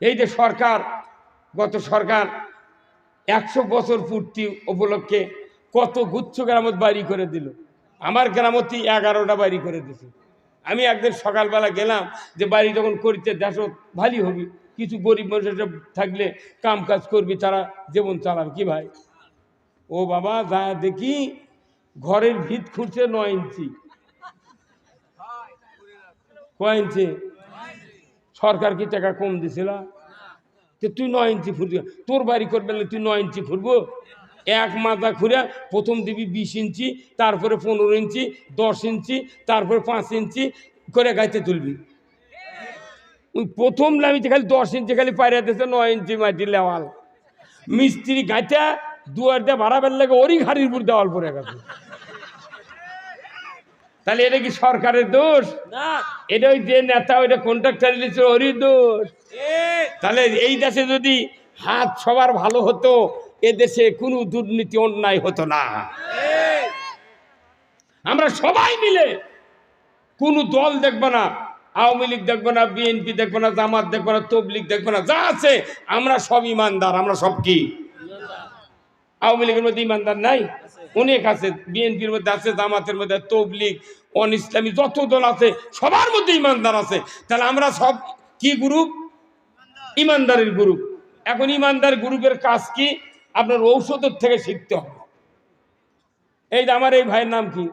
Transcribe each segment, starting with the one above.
এই যে সরকার, গত সরকার একশো বছর পূর্তি উপলক্ষে কত গুচ্ছ গ্রামত বাড়ি করে দিল। আমার গ্রামতি এগারোটা বাড়ি করে দিছে। আমি একদিন সকালবেলা গেলাম যে বাড়ি যখন করিতে দেশ ভালোই হবি, কিছু গরিব মানুষ এসব থাকলে কাম কাজ করবি, তারা জীবন চালাবে কি ভাই? ও বাবা, যা দেখি ঘরের ভিত খুঁড়ছে নয় ইঞ্চি। কয় ইঞ্চি? সরকার কি টাকা কম দিছিল? তুই নয় ইঞ্চি ফুরবি তোর বাড়ি করবে তুই নয় ইঞ্চি ফুরবো এক মাথা খুঁড়ে প্রথম দিবি বিশ ইঞ্চি, তারপরে পনেরো ইঞ্চি, দশ ইঞ্চি, তারপরে পাঁচ ইঞ্চি করে গাইতে তুলবি। প্রথম লামিতে খালি দশ ইঞ্চি খালি পাইরা দিয়েছে নয় ইঞ্চি মাটি লেওয়াল। মিস্ত্রি গাইতে দুয়ার দিয়ে ভাড়াবার লাগে, ওরই ঘাড়ির উপর দেওয়াল পরে গেছে। তাহলে এটা কি সরকারের দোষ? এটা ওই যে নেতা ওইটা কন্ট্রাক্টার দিচ্ছে ওরই দোষ। তাহলে এই দেশে যদি হাত সবার ভালো হতো এ দেশে কোনো দুর্নীতি অন্যায় হতো না। আমরা সবাই মিলে কোনো দল দেখব না আওয়ামী লীগ দেখব না বিএনপি দেখব না জামাত দেখব না তবলিগ দেখব না যা আছে আমরা সব ইমানদার আমরা সব কি? আওয়ামী লীগের মধ্যে ইমানদার নাই? অনেক আছে বিএনপির মধ্যে আছে জামাতের মধ্যে তবলিগ অন ইসলামী যত দল আছে, সবার মধ্যে ইমানদার আছে। তাহলে আমরা সব কি গ্রুপ ইমানদারের গ্রুপ এখন ইমানদার গ্রুপের কাজ কি? আপনার ঔষধের থেকে শিখতে হবে। এই যে আমার এই ভাইয়ের নাম কি?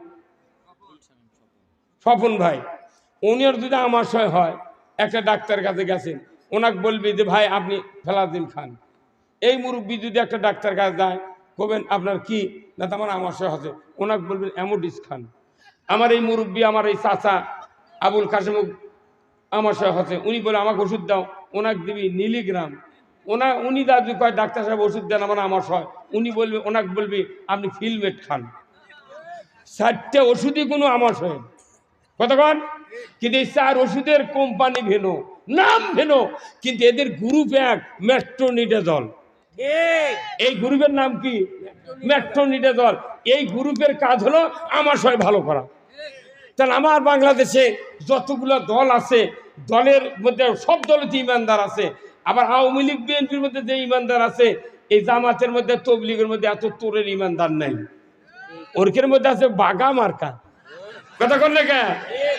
স্বপন ভাই। উনির যদি আমার সয় হয়, একটা ডাক্তার কাছে গেছেন, ওনাকে বলবি যে, ভাই, আপনি ফেলাদিন খান। এই মুরব্বী যদি একটা ডাক্তার কাছে যায়, কবেন, আপনার কি না তো আমার আমাশয় আছে ওনাকে বলবেন অ্যামোডিস খান। আমার এই মুরব্বী আমার এই চাচা আবুল কাসেম আমাশয় হচ্ছে। উনি বলে আমাকে ওষুধ দাও। ওনাকে দিবি নীলিগ্রাম। ওনা উনি দাদু কয় ডাক্তার সাহেব ওষুধ দেন আমার আমাশয় উনি বলবে ওনাকে বলবি আপনি ফিলমেট খান। চারটে ওষুধই কোনো আমাশয় কতক্ষণ কিন্তু এই চার ওষুধের কোম্পানি ভেনো নাম ভেনো কিন্তু এদের গ্রুপ এক মেট্রোনিডাজল। এই! গ্রুপের নাম কি? মেট্রোনিডাজল। এই গ্রুপের কাজ হলো আমার সবাই ভালো করা। তাহলে আমার বাংলাদেশে যতগুলো দল আছে, দলের মধ্যে সব দলেতে ইমানদার আছে। আবার আওয়ামী লীগ, বিএনপির মধ্যে যে ইমানদার আছে, এই জামাতের মধ্যে, তবলিগের মধ্যে এত তোরের ইমানদার নাই। ওরকের মধ্যে আছে বাগা মার্কা। কথা কর না কেন?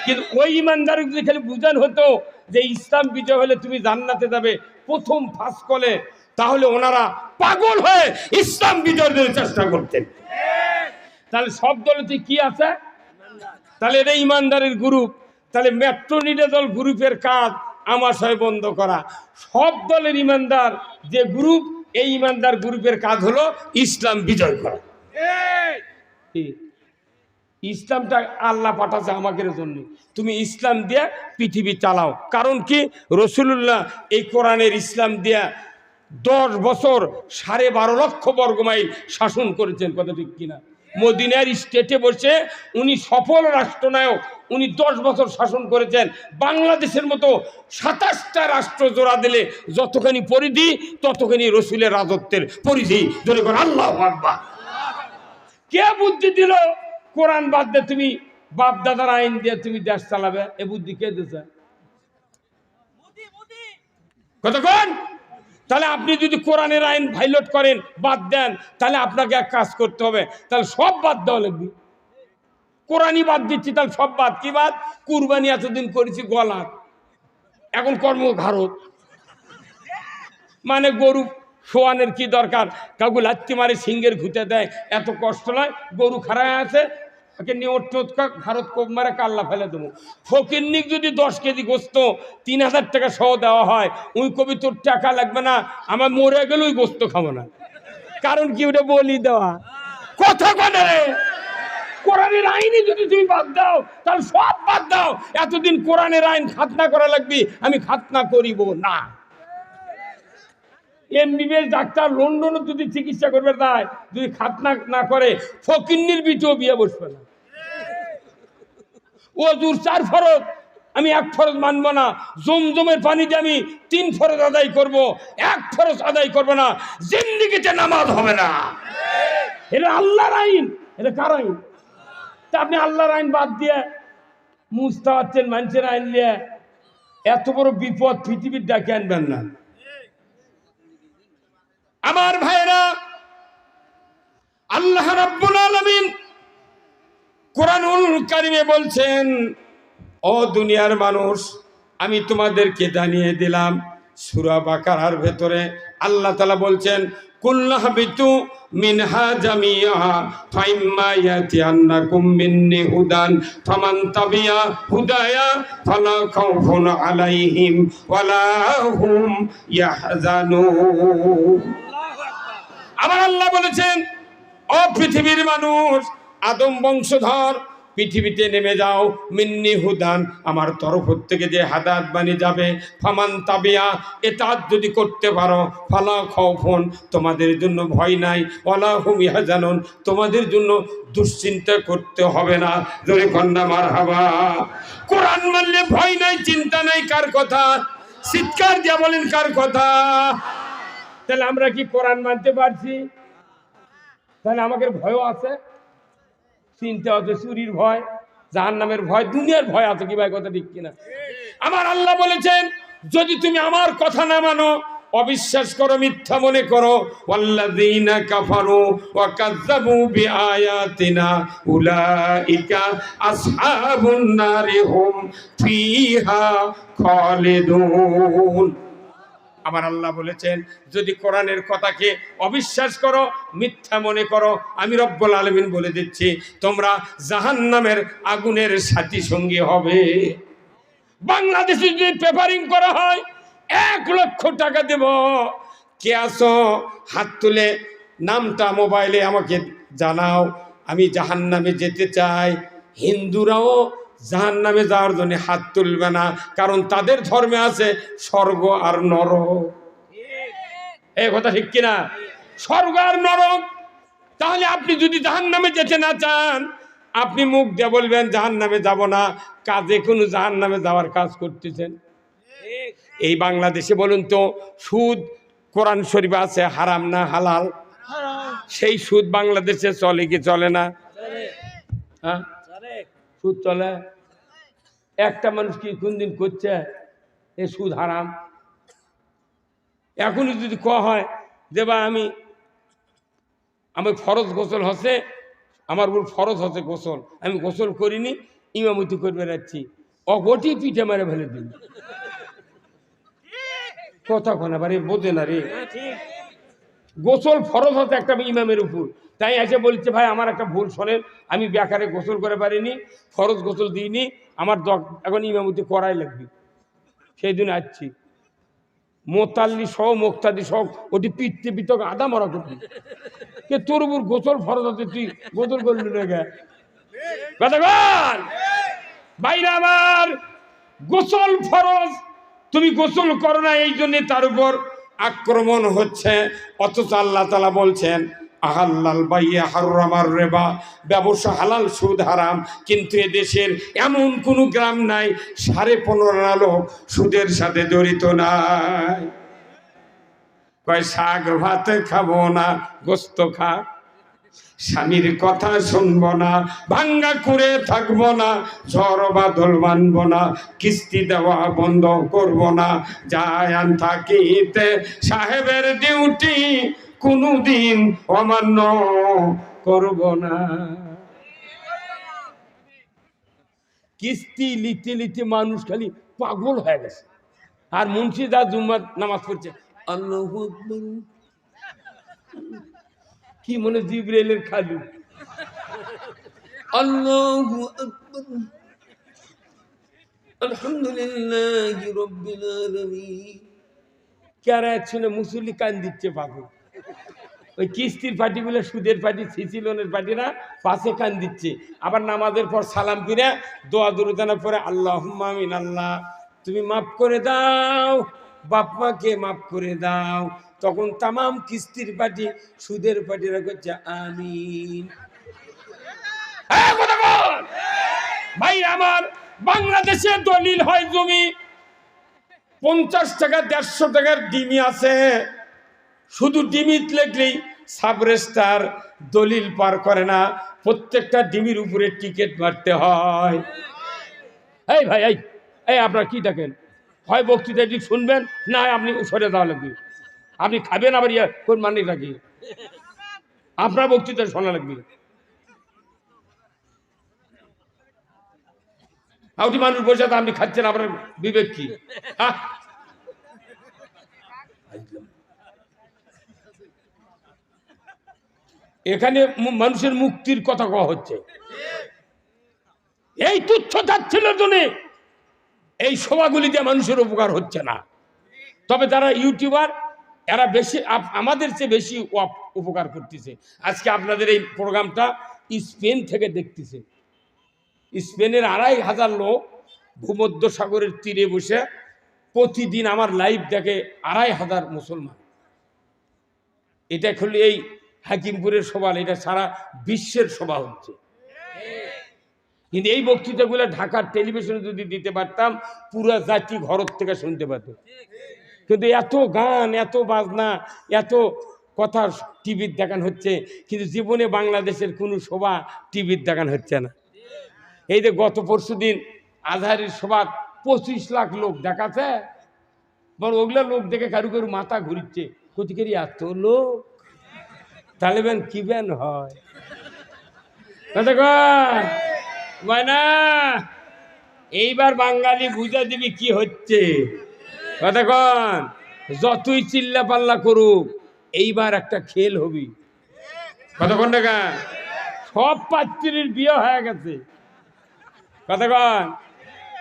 কিন্তু ওই ইমানদার যদি খালি বুঝান হতো যে ইসলাম বিজয় হলে তুমি জান্নাতে যাবে প্রথম ফাঁস কলে, তাহলে ওনারা পাগল হয়ে ইসলাম বিজয়ের চেষ্টা করতেন। তাহলে সব দলেতে কি আছে? তাহলে এটা ইমানদারের গ্রুপ তাহলে মেট্রোনিডা দল গ্রুপের কাজ আমার সয় বন্ধ করা। সব দলের ইমানদার যে গ্রুপ এই ইমানদার গ্রুপের কাজ হলো ইসলাম বিজয় করা? ইসলামটা আল্লাহ পাঠাচ্ছে আমাদের জন্য। তুমি ইসলাম দিয়ে পৃথিবী চালাও। কারণ কি? রসুল্লাহ এই কোরআনের ইসলাম দিয়া দশ বছর সাড়ে বারো লক্ষ বর্গমাইল শাসন করেছেন। কথা ঠিক কিনা? মদিনার স্টেটে বসে উনি সফল রাষ্ট্রনায়ক, উনি দশ বছর শাসন করেছেন। বাংলাদেশের মতো সাতাশটা রাষ্ট্র জোড়া দিলে যতখানি পরিধি, ততখানি রসুলের রাজত্বের পরিধি। ধরে করে আল্লাহ আকবার। কে বুদ্ধি দিল? কোরআন বাদ দিয়ে তুমি বাপ দাদার আইন দিয়ে তুমি দেশ চালাবে। এ বুদ্ধি কে দিছে? কতক্ষণ তাহলে আপনি যদি কোরআনের আইন ভাইলট করেন, বাদ দেন, তাহলে আপনাকে এক কাজ করতে হবে। তাহলে সব বাদ দেওয়া লাগবে। কোরআনই বাদ দিচ্ছি, তাহলে সব বাদ। কি বাদ? কুরবানি এতদিন করেছি গলার এখন কর্ম ঘাড়ত মানে গরু শোয়ানের কি দরকার? কাউকে লাত্তি মারে, সিংহের ঘুতে দেয়, এত কষ্ট নয়? গরু খারায় আছে ওকে নিয়ে ওট ভারত কোপ মারে কাল্লা ফেলে দেবো। ফকিরনিক যদি দশ কেজি গোস্ত, তিন হাজার টাকা সহ দেওয়া হয় ওই কবি তোর টাকা লাগবে না, আমার মরে গেলে ওই গোস্ত খাব না। কারণ কি ওটা বলি দেওয়া? কথা কানে রে কোরআনের আইনে যদি তুমি বাদ দাও, তাহলে সব বাদ দাও। এতদিন কোরআনের আইন খাতনা করা লাগবে, আমি খাতনা করিব না। এমবিবিএস ডাক্তার লন্ডনে যদি চিকিৎসা করবে তাই, যদি খাতনা না করে ফকিন্নির বিটেও বিয়ে বসবে না। ও দূর, চার ফরজ আমি এক ফরজ মানব না। জমজমের পানিতে আমি তিন ফরজ আদায় করব। এক ফরজ আদায় করব না। জিন্দিগিতে নামাজ হবে না। এটা আল্লাহর আইন। এটা কার আইন? তা আপনি আল্লাহর আইন বাদ দিয়ে মুস্তা পাচ্ছেন মানুষের আইন নিয়ে এত বড় বিপদ পৃথিবীর ডাকে আনবেন না। আমার ভাইরা আল্লাহ রাব্বুল আলামিন কোরআনুল কারিমে বলছেন, ও দুনিয়ার মানুষ, আমি তোমাদেরকে জানিয়ে দিলাম, সূরা বাকারার ভেতরে আল্লাহ তাআলা বলছেন কুল্লাহ বিতু মিনহা জামিয়া হুদায়া আলাইহিম আমার আল্লাহ বলেছেন, ও পৃথিবীর মানুষ আদম বংশধর, পৃথিবীতে নেমে যাও। মিন্নি হুদান, আমার তরফ থেকে যে হাদাত বানি যাবে, ফামান তাবিয়া, এটা যদি করতে পারো, ফালা খৌফন তোমাদের জন্য ভয় নাই ওলা হুম ইহাজানুন তোমাদের জন্য দুশ্চিন্তা করতে হবে না। যদি কন্যা মার হাবা কোরআন মানলে ভয় নাই, চিন্তা নাই, কার কথা? চিৎকার দিয়া বলেন, কার কথা? তাহলে আমরা কি কোরআন মানতে পারছি? তাহলে আমাদের ভয়ও আছে। চিন্তা আছে চুরির ভয় জাহান নামের ভয়, দুনিয়ার ভয় আছে কি ভাই কথা ঠিক কিনা? আমার আল্লাহ বলেছেন, যদি তুমি আমার কথা না মানো, অবিশ্বাস করো, মিথ্যা মনে করো, ওয়াল্লাযীনা আমার আল্লাহ বলেছেন, যদি কোরআনের কথাকে অবিশ্বাস করো, মিথ্যা মনে করো, আমি রব্বুল আলমিন বলে দিচ্ছি, তোমরা জাহান্নামের আগুনের সাথী সঙ্গী হবে। বাংলাদেশে যদি পেপারিং করা হয়, এক লক্ষ টাকা দেব। কে আসো হাত তুলে নামটা মোবাইলে আমাকে জানাও। আমি জাহান্নামে যেতে চাই। হিন্দুরাও জাহান নামে যাওয়ার জন্য হাত তুলবে না কারণ তাদের ধর্মে আছে স্বর্গ আর নরক। এই কথা ঠিক কিনা? স্বর্গ আর নরক। তাহলে আপনি যদি জাহান নামে যেতে না চান আপনি মুখ দিয়ে বলবেন জাহান নামে যাব না। কাজে কোনো জাহান নামে যাওয়ার কাজ করতেছেন। এই বাংলাদেশে বলুন তো সুদ কোরআন শরীফ আছে হারাম না হালাল? সেই সুদ বাংলাদেশে চলে কি চলে না? হ্যাঁ? সুদ চলে। একটা মানুষ কি কোনদিন করছে? এ সুদ হারাম। এখনই যদি ক হয়, যে বা আমি, আমার ফরজ গোসল হচ্ছে, আমার উপর ফরজ হচ্ছে গোসল। আমি গোসল করিনি, ইমামতি করে বেড়াচ্ছি। অগটি পিঠে মেরে ফেলে দিন কথা কোনা বারে বোঝে না রে। হ্যাঁ গোসল ফরজ হচ্ছে একটা ইমামের উপর। তাই এসে বলছে, ভাই, আমার একটা ভুল শোনেন। আমি বেকারে গোসল করে পারিনি, ফরজ গোসল দিইনি, আমার এখন ইমামতি করাই লাগবে। সেই দিন আসছি। মোতাল্লি সহ, মোক্তাদি সহ ওটি পিটতে পিতক আদা মরা করবি। কে তোর উপর গোসল ফরজ হচ্ছে তুই গোসল করলি বাইরে আমার গোসল ফরজ। তুমি গোসল করো না, এই জন্য তার উপর আক্রমণ হচ্ছে, অথচ আল্লাহ তালা বলছেন, আহাল্লাল বাইয়া হারামার রেবা। ব্যবসা হালাল, সুদ হারাম, কিন্তু দেশের এমন কোনো গ্রাম নাই, সাড়ে পনেরো আলো সুদের সাথে জড়িত নাই। কয়, শাক ভাত খাব না, গোস্ত খা। স্বামীর কথা শুনব না, ভাঙ্গা করে থাকব না, ঝড় বাদল মানবো না, কিস্তি দেওয়া বন্ধ করব না যায়ান থাকিতে সাহেবের ডিউটি কোনোদিন অমান্য করব না কিস্তি লিতে লিতে মানুষ খালি পাগল হয়ে গেছে আর মুন্সিদা জুম্মার নামাজ পড়ছে, আল্লাহু। কি মনে জিব্রাইলের খালু? আল্লাহু আলহামদুলিল্লাহ রাব্বিল আলামিন। কারা শুনে মুসল্লি কান দিচ্ছে পাগল? ওই কিস্তির পার্টিগুলো সুদের পার্টি সিসি লোনের পার্টিরা পাশে কান দিচ্ছে। আবার নামাজের পর সালাম ফিরে দোয়া দুরুদানা পরে আল্লাহ আমিন আল্লাহ তুমি মাফ করে দাও বাপ্পাকে মাফ করে দাও তখন তামাম কিস্তির পার্টি সুদের পার্টিরা করছে আমিন। হ্যাঁ। ভাই, আমার বাংলাদেশে দলিল হয় জমি পঞ্চাশ টাকা, দেড়শো টাকার ডিমি আছে। শুধু ডিমিট লেখলেই সাবরেস্টার দলিল পার করে না, প্রত্যেকটা ডিমির উপরে টিকিট মারতে হয়। এই ভাই, এই আপনার কি দেখেন? হয় বক্তৃতা শুনবেন, না আপনি সরে লাগবে। আপনি খাবেন আবার ইয়া, কোন মানে নাকি? আপনার বক্তৃতা শোনা লাগবে। আউটি মানুষ বসে আপনি খাচ্ছেন, আপনার বিবেক কি? এখানে মানুষের মুক্তির কথা কওয়া হচ্ছে। এই তুচ্ছ তাচ্ছিলের জন্য এই সভাগুলি দিয়ে মানুষের উপকার হচ্ছে না। তবে তারা ইউটিউবার এরা বেশি আমাদের চেয়ে বেশি উপকার করতেছে। আজকে আপনাদের এই প্রোগ্রামটা স্পেন থেকে দেখতেছে। স্পেনের আড়াই হাজার লোক ভূমধ্য সাগরের তীরে বসে প্রতিদিন আমার লাইভ দেখে আড়াই হাজার মুসলমান। এটা খুলে এই হাকিমপুরের সভা এটা সারা বিশ্বের সভা হচ্ছে। কিন্তু এই বক্তৃতাগুলো ঢাকার টেলিভিশনে যদি দিতে পারতাম, পুরো জাতি ঘর থেকে শুনতে পারত। কিন্তু এত গান, এত বাজনা, এত কথা টিভির দেখান হচ্ছে, কিন্তু জীবনে বাংলাদেশের কোনো সভা টিভির দেখান হচ্ছে না। এই যে গত পরশু দিন আজহারের সভা পঁচিশ লাখ লোক দেখাচ্ছে বড় ওগুলা লোক দেখে কারু কারু মাথা ঘুরিচ্ছে কতিকারি এত লোক। তালেবেন কি ব্যান হয়? ময়না, এইবার বাঙালি বুঝা দিবি কি হচ্ছে। কতক্ষণ যতই চিল্লা পাল্লা করুক এইবার একটা খেল হবি। কতক্ষণ টাকা সব পাত্রীর বিয়ে হয়ে গেছে। কতক্ষণ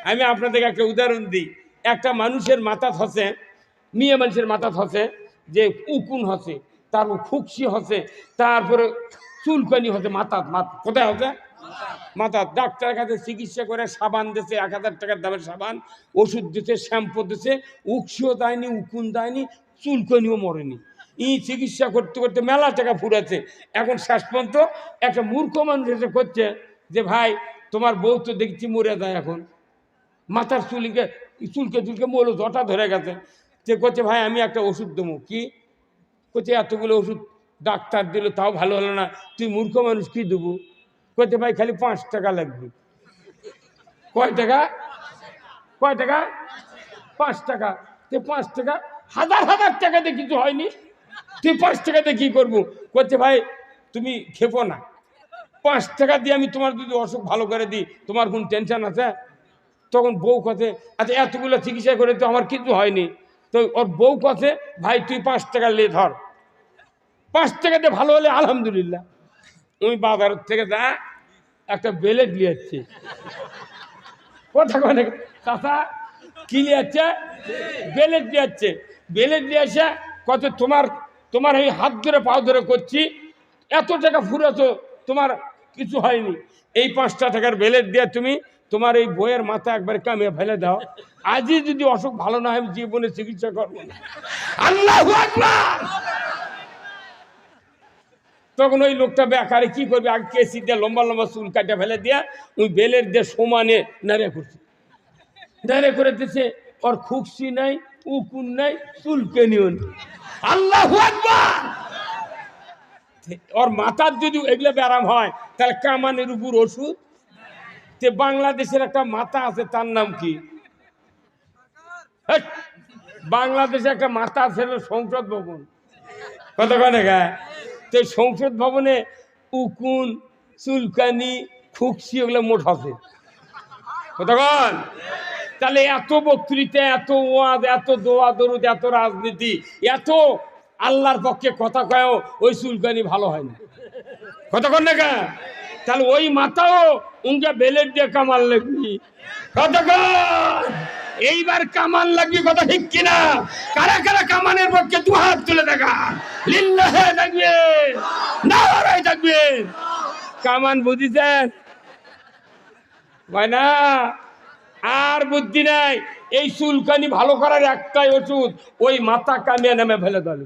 আমি আপনাদেরকে একটা উদাহরণ দিই। একটা মানুষের মাথা হসে মেয়ে মানুষের মাথা হসে যে উকুন হসে তারপর খুকসি হসে তারপরে চুলকানি হসে মাথা মাথা। কোথায় হসে? মাথা ডাক্তারের কাছে চিকিৎসা করে সাবান দিছে, এক হাজার টাকার দামের সাবান, ওষুধ দিছে, শ্যাম্পু দিছে, উকসিও দেয়নি, উকুন দেয়নি, চুলকনিও মরেনি। ই চিকিৎসা করতে করতে মেলা টাকা ফুরাছে। এখন শেষ পর্যন্ত একটা মূর্খ মানুষ এসে করছে যে, ভাই, তোমার বউ তো দেখছি মরে যায় এখন। মাথার চুলিকে, চুলকে চুলকে মলো জটা ধরে গেছে। যে করছে, ভাই, আমি একটা ওষুধ দেবো। কি? করছে, এতগুলো ওষুধ ডাক্তার দিল, তাও ভালো হলো না। তুই মূর্খ মানুষ কি দেবো? করছে ভাই খালি পাঁচ টাকা লাগবে। কয় টাকা? কয় টাকা? পাঁচ টাকা। তুই পাঁচ টাকা? হাজার হাজার টাকাতে কিছু হয়নি। তুই পাঁচ টাকাতে কি করব? করছে ভাই, তুমি খেপো না। পাঁচ টাকা দিয়ে আমি তোমার যদি অসুখ ভালো করে দিই, তোমার কোন টেনশন আছে? তখন বউ কথে আচ্ছা এতগুলো চিকিৎসা করে তো আমার কিছু হয়নি। তো ওর বউ কথে ভাই, তুই পাঁচ টাকা লে ধর। পাঁচ টাকাতে ভালো হলে আলহামদুলিল্লাহ। ওই বাজার থেকে যা, একটা বেলেট নিয়ে যাচ্ছি। কথা কনে চাষা কি নিয়ে যাচ্ছে? বেলেট নিয়ে যাচ্ছে। বেলেট নিয়ে এসে কত তোমার তোমার এই হাত ধরে পাও ধরে করছি। এত টাকা ফুরেছো তোমার কিছু হয়নি। এই পাঁচটা টাকার বেলেট দিয়ে তুমি তোমার এই বইয়ের মাথা একবার কামিয়ে ফেলে দাও। আজই যদি অসুখ ভালো না হয় জীবনে চিকিৎসা করব না। আল্লাহ তখন ওই লোকটা বেকারে কি করবে? আগে কেসি দিয়ে লম্বা লম্বা চুল কাটে ফেলে দিয়া ওই বেলের দিয়ে সমানে নাড়ে করছে। নাড়ে করে দিচ্ছে ওর খুকসি নাই, উকুন নাই চুলকে নিও আল্লাহ ওর মাথার যদি এগুলো ব্যারাম হয়, তাহলে কামানের উপর ওষুধ? তে বাংলাদেশের একটা মাথা আছে, তার নাম কি? বাংলাদেশে একটা মাথা আছে সংসদ ভবন কত কনে গা তো সংসদ ভবনে উকুন, চুলকানি, খুকসি ওগুলো মোট আছে কতক্ষণ তাহলে এত বক্তৃতা, এত ওয়াজ এত দোয়া, দরুদ, এত রাজনীতি, এত আল্লাহর পক্ষে কথা কয় ওই চুলকানি ভালো হয় না। কতক্ষণ দেখা তাহলে ওই মাথাও উনকে বেলের দিয়ে কামাল লাগবি। কতক্ষণ এইবার কামান লাগবি কথা ঠিক কিনা? কারা কারা কামানের পক্ষে দু হাত তুলে দেখা? লিল্লাহে থাকবে। থাকবে। কামান বুঝিছেন না আর বুদ্ধি নাই। এই চুলকানি ভালো করার একটাই ওষুধ, ওই মাথা কামিয়ে নেমে ফেলে দলে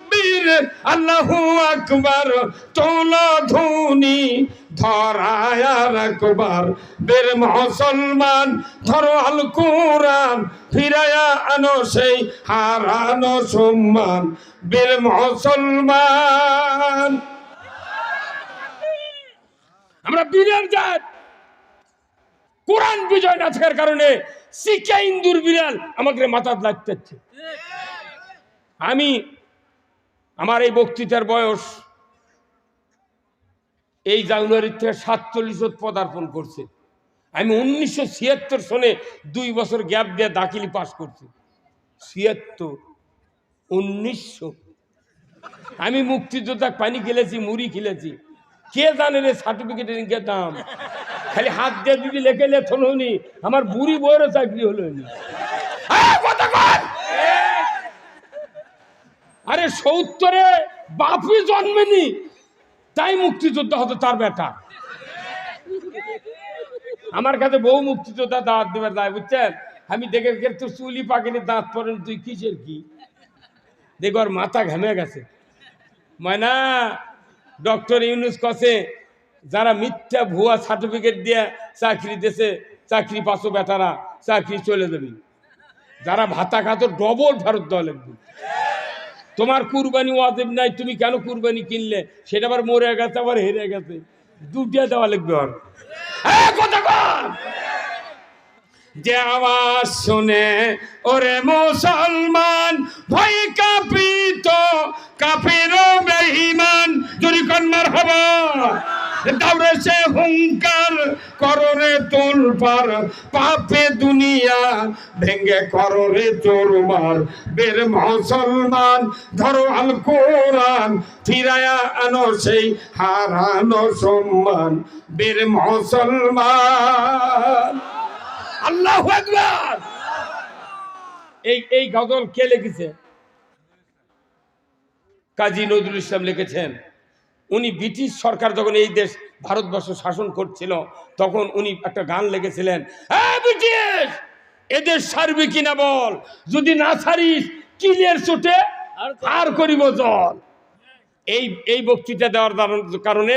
তকবীর, আল্লাহু আকবার। তোলা ধুনি ধরায়ার আকবার বের মুসলমান, ধরো আল কোরআন, ফিরায়া আনো সেই হারানো সম্মান। বের মুসলমান। আমরা বীরের জাত। কোরআন বিজয় না থাকার কারণে শিক্ষা ইন্দুর বিড়াল আমাকে মাথা লাগতেছে। আমি আমার এই বক্তৃতার বয়স এই জানুয়ারির থেকে সাতচল্লিশ পদার্পণ করছে। আমি উনিশশো ছিয়াত্তর সনে দুই বছর গ্যাপ দিয়ে দাখিলি পাস করছি। ছিয়াত্তর, উনিশশো। আমি মুক্তিযোদ্ধা পানি খেলেছি, মুড়ি খেলেছি। কে জানে রে সার্টিফিকেটের কে দাম? খালি হাত দিয়ে যদি লেখে লেথন হনি আমার বুড়ি বইয়েরও চাকরি হলো নি। আরে কথা কর! আরে সত্তরে বাপি জন্মেনি, তাই মুক্তিযোদ্ধা হতো তার বেটা। আমার কাছে বহু মুক্তিযোদ্ধা দাঁত দেবে দায় বুঝছেন? আমি দেখে তোর চুলি পাকেনি, দাঁত পড়েন তুই কিসের কি? দেখো আর মাথা ঘেমে গেছে। ময়না, ডক্টর ইউনুস কসে, যারা মিথ্যা ভুয়া সার্টিফিকেট দিয়ে চাকরি দেশে চাকরি পাশো বেটারা, চাকরি চলে যাবে। যারা ভাতা খাতো ডবল ফেরত দেওয়া লাগবে। তোমার কুরবানি ওয়াজিব নাই, তুমি কেন কুরবানি কিনলে? সেটা আবার মরে গেছে, আবার হেরে গেছে। দুটিয়া দেওয়া লাগবে আর! যে আওয়াজ শুনে, ওরে মুসলমান, ভয় কাপিত কাফের বেঈমান। যদি কন্মার হবা দাউরে সে হুঙ্কার কররে তোলপার পাপে দুনিয়া ভেঙ্গে কররে চোরমার বের মুসলমান, ধরো আল কোরআন, ফিরায়া আনো সেই হারানো সম্মান। বীর মুসলমান। আল্লাহ একবার এই এই গজল কে লিখেছে? কাজী নজরুল ইসলাম লিখেছেন। উনি ব্রিটিশ সরকার যখন এই দেশ ভারতবর্ষ শাসন করছিল তখন উনি একটা গান লেগেছিলেন হ্যাঁ ব্রিটিশ এদের সারবি কিনা বল? যদি না সারিস কিলের চোটে আর করিব জল। এই এই বক্তৃতা দেওয়ার কারণে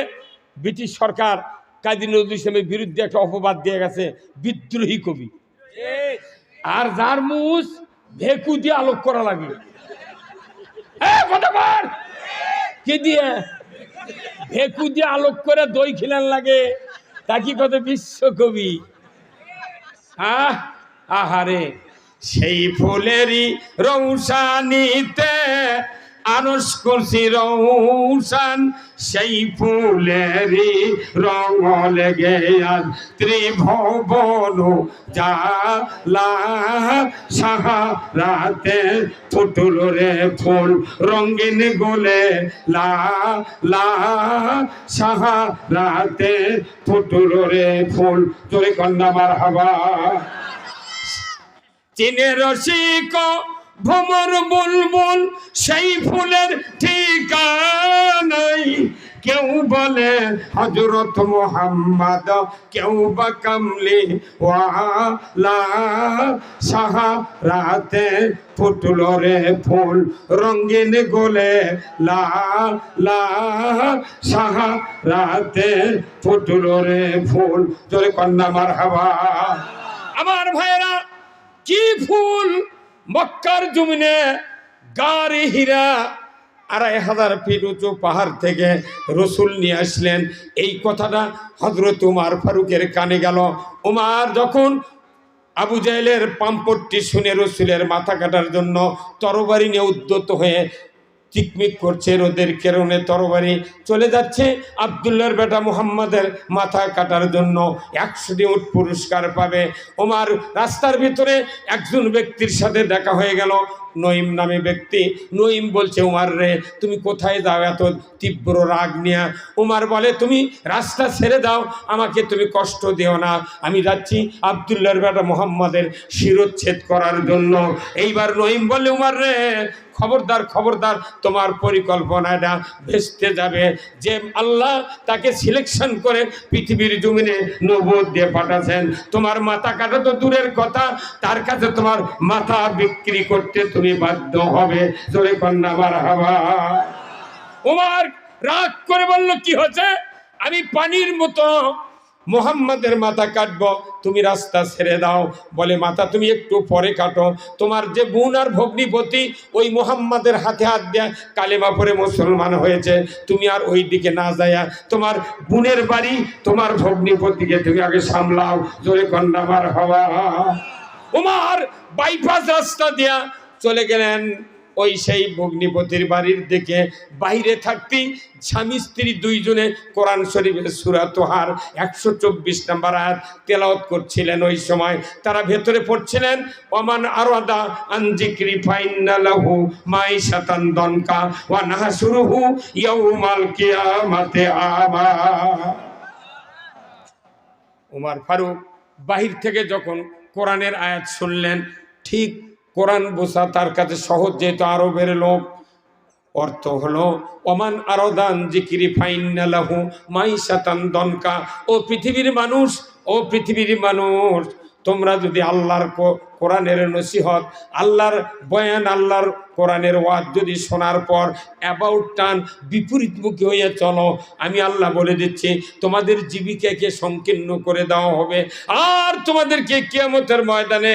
ব্রিটিশ সরকার কাজী নজরুল ইসলামের বিরুদ্ধে একটা অপবাদ দিয়ে গেছে বিদ্রোহী কবি। আর যার মুস ভেকু দিয়ে আলোক করা লাগে কথা কি দিয়ে? ভেকু দিয়ে আলোক করে দই খিলান লাগে। তা কি কত বিশ্বকবি? আহ, আহারে, সেই ফুলেরই রৌসানিতে আরস করছি রৌসান সেই ফুলেরই রঙ লেগে আর ত্রিভুবন জালা সাহারাতে ফুটুল রে ফুল রঙিন গোলে লা লা সাহারাতে ফুটুল রে ফুল। তোরে কন্যা মার হাবা চিনের রসিক ভ্রমর বুলবুল সেই ফুলের ঠিকানাই। কেউ বলে হজরত মোহাম্মদ, কেউ বা কামলি ওয়ালা সাহারাতে ফুটল রে ফুল, রঙিন গোলে লা লা সাহারাতে ফুটল রে ফুল। তোরে কন্যা মার আমার ভাইয়েরা, কি ফুল মক্কার জমিনে গাড়ি হীরা আড়াই হাজার ফিট উঁচু পাহাড় থেকে রসুল নিয়ে আসলেন। এই কথাটা হজরত উমার ফারুকের কানে গেল। উমার যখন আবু জাইলের পাম্পটটি শুনে রসুলের মাথা কাটার জন্য তরবারি নিয়ে উদ্যত হয়ে চিকমিক করছে রোদের কেরণে তরবারি চলে যাচ্ছে। আবদুল্লার বেটা মুহাম্মাদের মাথা কাটার জন্য একশো উট পুরস্কার পাবে। ওমার রাস্তার ভিতরে একজন ব্যক্তির সাথে দেখা হয়ে গেল। নঈম নামে ব্যক্তি। নঈম বলছে, উমার রে, তুমি কোথায় যাও এত তীব্র রাগ নিয়া? উমার বলে, তুমি রাস্তা ছেড়ে দাও, আমাকে তুমি কষ্ট দিও না। আমি যাচ্ছি আবদুল্লার বেটা মোহাম্মদের শিরোচ্ছেদ করার জন্য। এইবার নঈম বলে উমার রে, খবরদার খবরদার, তোমার পরিকল্পনাটা ভেস্তে যাবে। যে আল্লাহ তাকে সিলেকশন করে পৃথিবীর জমিনে নবদ দিয়ে পাঠাছেন তোমার মাথা কাটা তো দূরের কথা, তার কাছে তোমার মাথা বিক্রি করতে তুমি তুমি বাধ্য হবে। জোরে কন্যা মার হাওয়া ওমার রাগ করে বলল, কি হচ্ছে আমি পানির মতো মোহাম্মদের মাথা কাটবো। তুমি রাস্তা ছেড়ে দাও। বলে, মাথা তুমি একটু পরে কাটো। তোমার যে বোন আর ভগ্নিপতি, ওই মোহাম্মদের হাতে হাত দেয়া কালেমা পরে মুসলমান হয়েছে। তুমি আর ওই দিকে না যায়া তোমার বোনের বাড়ি, তোমার ভগ্নিপতিকে তুমি আগে সামলাও। জোরে কন্যা মার হওয়া ওমার বাইপাস রাস্তা দিয়া চলে গেলেন। ওই সেই ভগ্নিপতির বাড়ির দিকে। বাইরে থাকতেই স্বামী স্ত্রী দুইজনে কোরআন শরীফের সুরা তোহার একশো চব্বিশ নম্বর আয়াত তেলাওত করছিলেন ওই সময়। তারা ভেতরে পড়ছিলেন, ওমান আরাদা আনজিক্রি ফাইনালাহু মাই শাতান দনকা ওয়া নাহসুরুহু ইয়াউমাল কিয়ামাতে আমা ওমর ফারুক বাহির থেকে যখন কোরআনের আয়াত শুনলেন, ঠিক কোরআন বোসা তার কাছে সহজ, যেহেতু আরবের লোক। অর্থ হলো অমান আরদান জিকিরি মাই সাতান দনকা। ও পৃথিবীর মানুষ, ও পৃথিবীর মানুষ, তোমরা যদি আল্লাহর কোরআনের নসিহত, আল্লাহর বয়ান, আল্লাহর কোরআনের ওয়াজ যদি শোনার পর অ্যাবাউট টান বিপরীতমুখী হয়ে চলো, আমি আল্লাহ বলে দিচ্ছি, তোমাদের জীবিকাকে সংকীর্ণ করে দেওয়া হবে আর তোমাদেরকে কিয়ামতের ময়দানে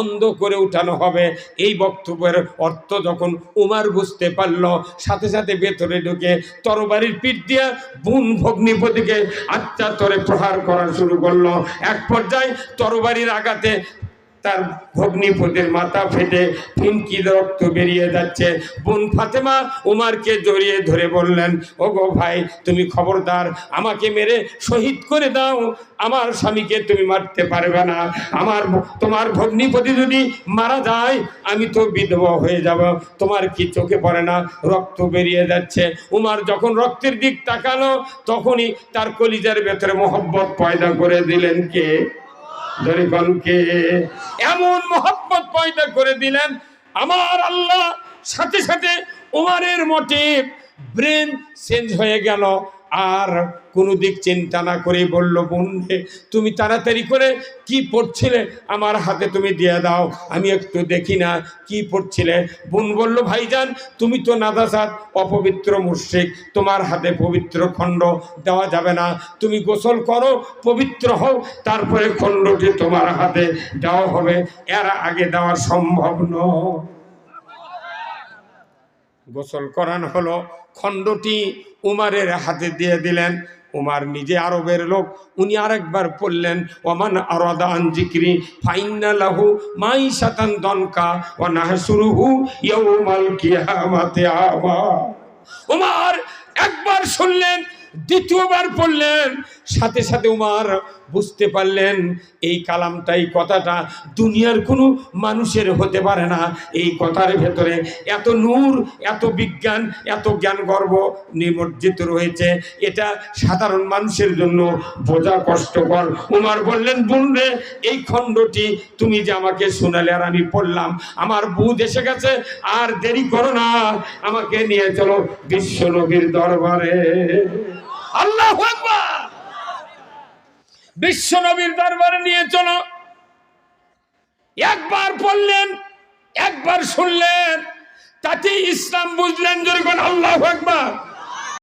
অন্ধ করে উঠানো হবে। এই বক্তব্যের অর্থ যখন উমার বুঝতে পারল, সাথে সাথে ভেতরে ঢুকে তরবারির পিঠ দিয়া বুন ভগ্নিপতিকে আত্মাতরে প্রহার করা শুরু করল। এক পর্যায়ে তরবারির আঘাতে তার ভগ্নিপতির মাথা ফেটে ফিনকি রক্ত বেরিয়ে যাচ্ছে। বোন ফাতেমা উমারকে জড়িয়ে ধরে বললেন ও গো ভাই, তুমি খবরদার, আমাকে মেরে শহীদ করে দাও। আমার স্বামীকে তুমি মারতে পারবে না। আমার তোমার ভগ্নিপতি যদি মারা যায়, আমি তো বিধবা হয়ে যাব। তোমার কি চোখে পড়ে না? রক্ত বেরিয়ে যাচ্ছে। উমার যখন রক্তের দিক তাকালো, তখনই তার কলিজার ভেতরে মোহব্বত পয়দা করে দিলেন কে? দরিকনকে এমন মোহাম্মত পয়দা করে দিলেন, আমার আল্লাহ সাথে সাথে ওমারের মোটিভ ব্রেন চেঞ্জ হয়ে গেল। আর কোনো দিক চিন্তা না করে বলল, বোনরে, তুমি তাড়াতাড়ি করে কি পড়ছিলে? আমার হাতে তুমি দিয়ে দাও, আমি একটু দেখি না কি পড়ছিলে। বোন বলল, ভাইজান, তুমি তো নাদাসাদ অপবিত্র মুশ্রিক, তোমার হাতে পবিত্র খণ্ড দেওয়া যাবে না। তুমি গোসল করো, পবিত্র হও, তারপরে খণ্ডটি তোমার হাতে দেওয়া হবে। এর আগে দেওয়া সম্ভব নয়। গোসল করান হলো। খণ্ডটি উমারের হাতে দিয়ে দিলেন। উমার নিজে আরবের লোক। উনি আরেকবার পড়লেন, ওমান আরদা আনজিক্রি ফাইন্না লাহু মাই সাতান দনকা ও নাহসুরুহু ইয়াউমাল কিয়ামাতে আমা উমার একবার শুনলেন দ্বিতীয়বার পড়লেন, সাথে সাথে উমার বুঝতে পারলেন, এই কালামটা, এই কথাটা দুনিয়ার কোনো মানুষের হতে পারে না। এই কথার ভেতরে এত নূর, এত বিজ্ঞান, এত জ্ঞান গর্ব নিমজ্জিত রয়েছে। এটা সাধারণ মানুষের জন্য বোঝা কষ্টকর। উমার বললেন বোনরে এই খণ্ডটি তুমি যে আমাকে শোনালে আর আমি পড়লাম, আমার বুধ এসে গেছে, আর দেরি করো না, আমাকে নিয়ে চলো বিশ্ব দরবারে। আল্লাহ বিশ্ব নবীর দরবারে নিয়ে চলো। একবার পড়লেন, একবার শুনলেন তাতে ইসলাম বুঝলেন যেরকম আল্লাহ একবার